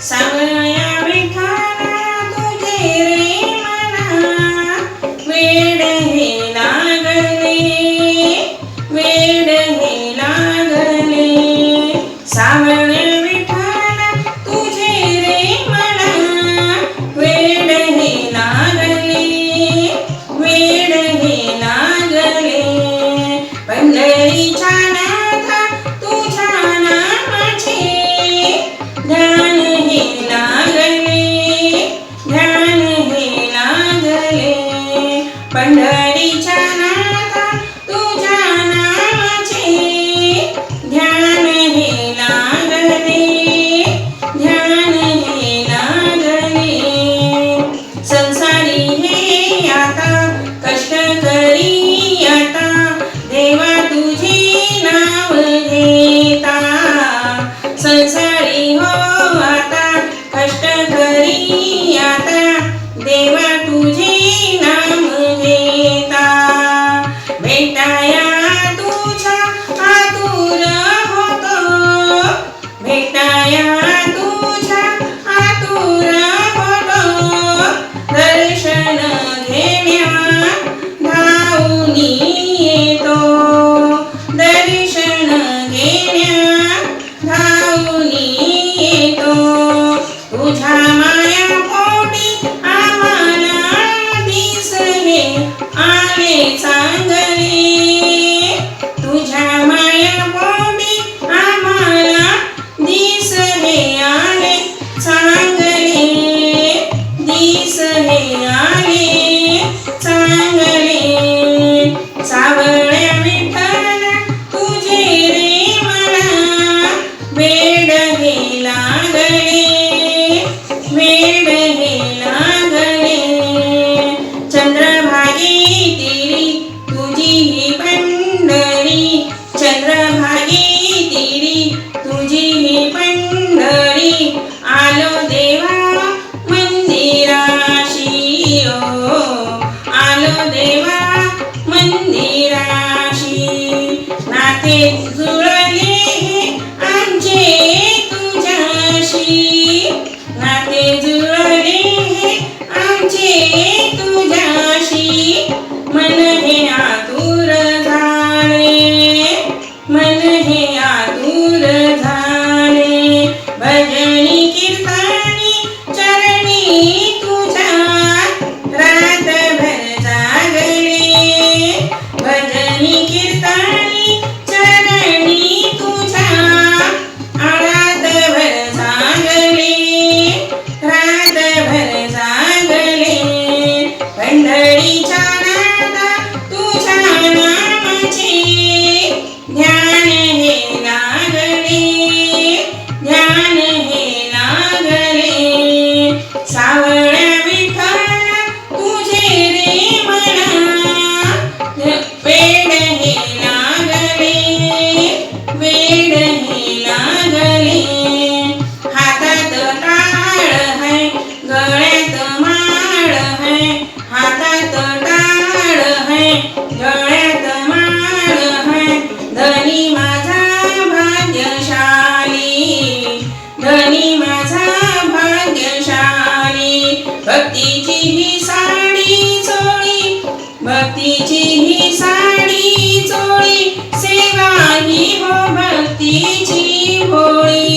Samuel Miami.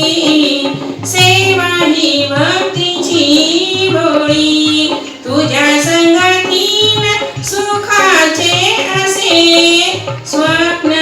सेवा ही भक्तीची भोळी तुझ्या संगतीन सुखाचे असे स्वप्न